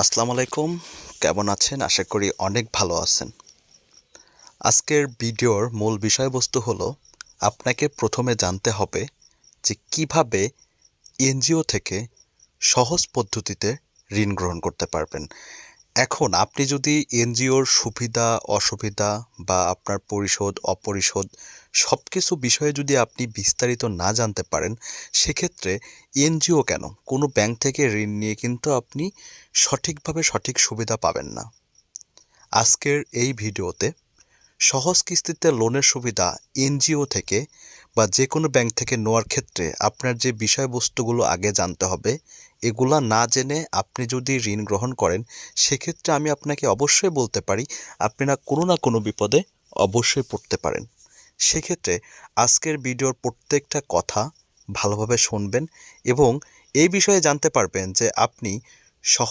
আসসালামু আলাইকুম। কেমন আছেন? আশা করি অনেক ভালো আছেন। আজকের ভিডিওর মূল বিষয়বস্তু হলো, আপনাকে প্রথমে জানতে হবে যে কীভাবে এনজিও থেকে সহজ পদ্ধতিতে ঋণ গ্রহণ করতে পারবেন। এখন আপনি যদি এনজিওর সুবিধা, অসুবিধা বা আপনার পরিশোধ অপরিশোধ সব কিছু বিষয়ে যদি আপনি বিস্তারিত না জানতে পারেন, সেক্ষেত্রে এনজিও কেন? কোনো ব্যাংক থেকে ঋণ নিয়ে কিন্তু আপনি সঠিকভাবে সঠিক সুবিধা পাবেন না। আজকের এই ভিডিওতে সহজ কিস্তিতে লোনের সুবিধা এনজিও থেকে বা যে কোনো ব্যাংক থেকে নেওয়ার ক্ষেত্রে আপনার যে বিষয়বস্তুগুলো আগে জানতে হবে, এগুলা না জেনে আপনি যদি ঋণ গ্রহণ করেন, সেক্ষেত্রে আমি আপনাকে অবশ্যই বলতে পারি আপনি না কোনো না কোনো বিপদে অবশ্যই পড়তে পারেন। সেক্ষেত্রে আজকের ভিডিওর প্রত্যেকটা কথা ভালোভাবে শুনবেন এবং এই বিষয়ে জানতে পারবেন যে আপনি সহজ